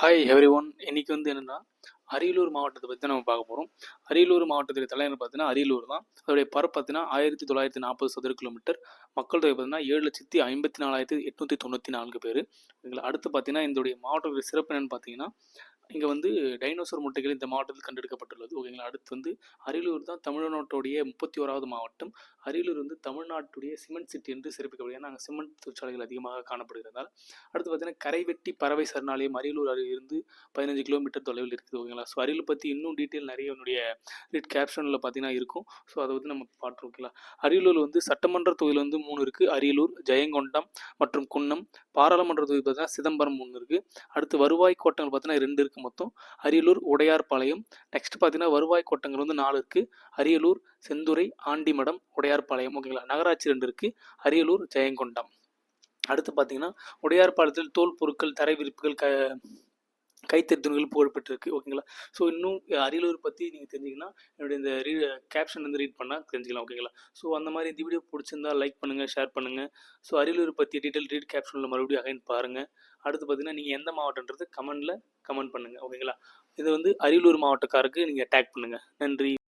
Hi every one இன்னைக்கு வந்து என்னென்னா அரியலூர் மாவட்டத்தை பற்றி தான் நம்ம பார்க்க போகிறோம் அரியலூர் மாவட்டத்தில் தலைநகர் பார்த்தீங்கன்னா அரியலூர் தான். அதோடைய பரப்பு பார்த்தீங்கன்னா ஆயிரத்தி தொள்ளாயிரத்தி நாற்பது சதுர கிலோமீட்டர் மக்கள் தொகை பார்த்தீங்கன்னா ஏழு லட்சத்தி ஐம்பத்தி நாலாயிரத்தி எட்நூற்றி தொண்ணூற்றி நான்கு பேர். எங்களை அடுத்து பார்த்தீங்கன்னா இதோடைய மாவட்டத்துடைய சிறப்பு என்னென்னு பார்த்தீங்கன்னா இங்கே வந்து டைனோசர் முட்டைகள் இந்த மாவட்டத்தில் கண்டெடுக்கப்பட்டுள்ளது. ஓகேங்களா? அடுத்து வந்து அரியலூர் தான் தமிழ்நாட்டுடைய முப்பத்தி ஓராவது மாவட்டம். அரியலூர் வந்து தமிழ்நாட்டுடைய சிமெண்ட் சிட்டி என்று சிறப்பிக்கப்படுகிறது ஏன்னா அங்கே சிமெண்ட் தொழிற்சாலைகள் அதிகமாக காணப்படுகிறதால் அடுத்து பார்த்தீங்கன்னா கரைவெட்டி பறவை சரணாலயம் அரியலூர் இருந்து பதினஞ்சு கிலோமீட்டர் தொலைவில் இருக்குது. ஓகேங்களா? ஸோ அரியலூர் பற்றி இன்னும் டீட்டெயில் நிறைய என்னுடைய ரீட் கேப்ஷனில் பார்த்தீங்கன்னா இருக்கும். ஸோ அதை வந்து நம்ம பார்த்துருவோம். ஓகேங்களா? அரியலூர் வந்து சட்டமன்ற தொகுதியில் வந்து மூணு இருக்குது அரியலூர் ஜெயங்கொண்டம் மற்றும் குன்னம். பாராளுமன்ற தொகுதி பார்த்தீங்கன்னா சிதம்பரம் ஒன்று இருக்குது அடுத்து வருவாய் கோட்டங்கள் பார்த்தீங்கன்னா ரெண்டு இருக்குது மொத்தம். அரியலூர் உடையார்பாளையம். நெக்ஸ்ட் பார்த்தீங்கன்னா வருவாய் கோட்டங்கள் வந்து நாலு இருக்குது அரியலூர் செந்துறை ஆண்டிமடம் உடையார்பாளையம். ஓகேங்களா நகராட்சி ரெண்டு இருக்குது அரியலூர் ஜெயங்கொண்டம். அடுத்து பார்த்தீங்கன்னா உடையார்பாளையத்தில் தோல் பொருட்கள் தரை விரிப்புகள் க கைத்தறித்துணிகள் புகழ்பெற்றிருக்கு. ஓகேங்களா ஸோ இன்னும் அரியலூர் பற்றி நீங்கள் தெரிஞ்சிங்கன்னா என்னுடைய இந்த ரீ கேப்ஷன் வந்து ரீட் பண்ணால் தெரிஞ்சுக்கலாம். ஓகேங்களா ஸோ அந்த மாதிரி இந்த வீடியோ பிடிச்சிருந்தா லைக் பண்ணுங்கள் ஷேர் பண்ணுங்கள் ஸோ அரியலூர் பற்றி டீட்டெயில் ரீட் கேப்ஷனில் மறுபடியும் அகைன் பாருங்கள் அடுத்து பார்த்தீங்கன்னா நீங்கள் எந்த மாவட்டன்றது கமெண்டில் கமெண்ட் பண்ணுங்கள் ஓகேங்களா இது வந்து அரியலூர் மாவட்டக்காருக்கு நீங்கள் டேக் பண்ணுங்கள் நன்றி.